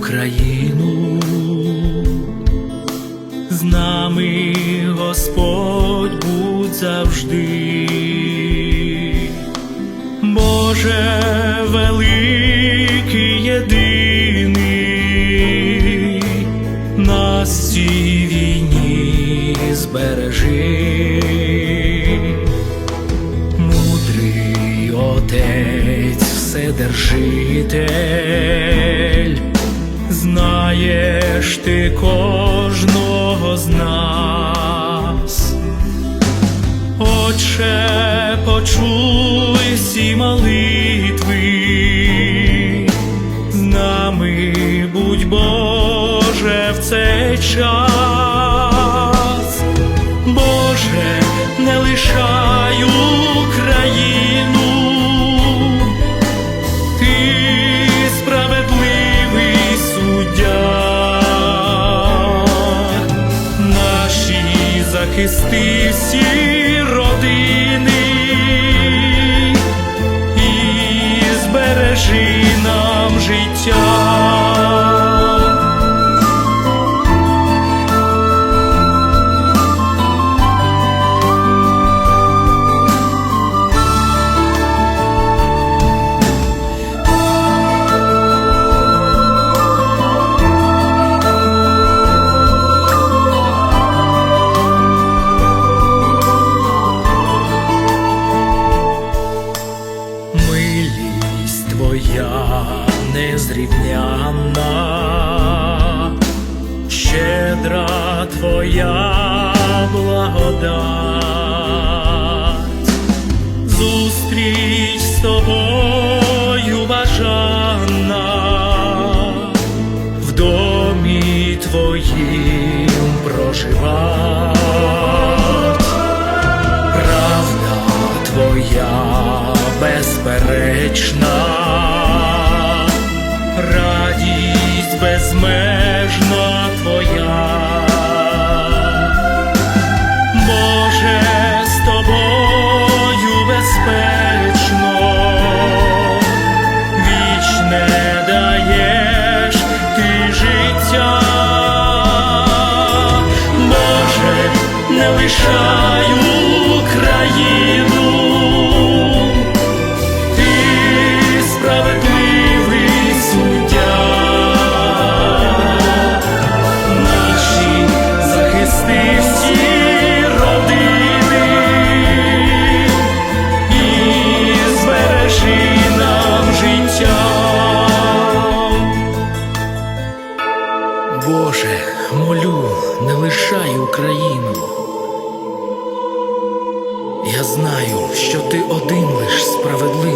Україну, з нами Господь будь завжди, Боже великий єдиний, нас цій війні збережи. Мудрий отець, вседержитель, знаєш ти кожного з нас. Отче, почуй всі молитви, з нами будь Боже в цей час. Захисти всі родини і збережи нам життя. Твоя благодать, зустріч з тобою бажана, в домі твоїм проживать. Правда твоя безперечна, радість безмежна не Україну, ти справедливий суддя, наші захисти всі родини і збережи нам життя. Боже, молю, не лишай Україну. Я знаю, що ти один лиш справедливий.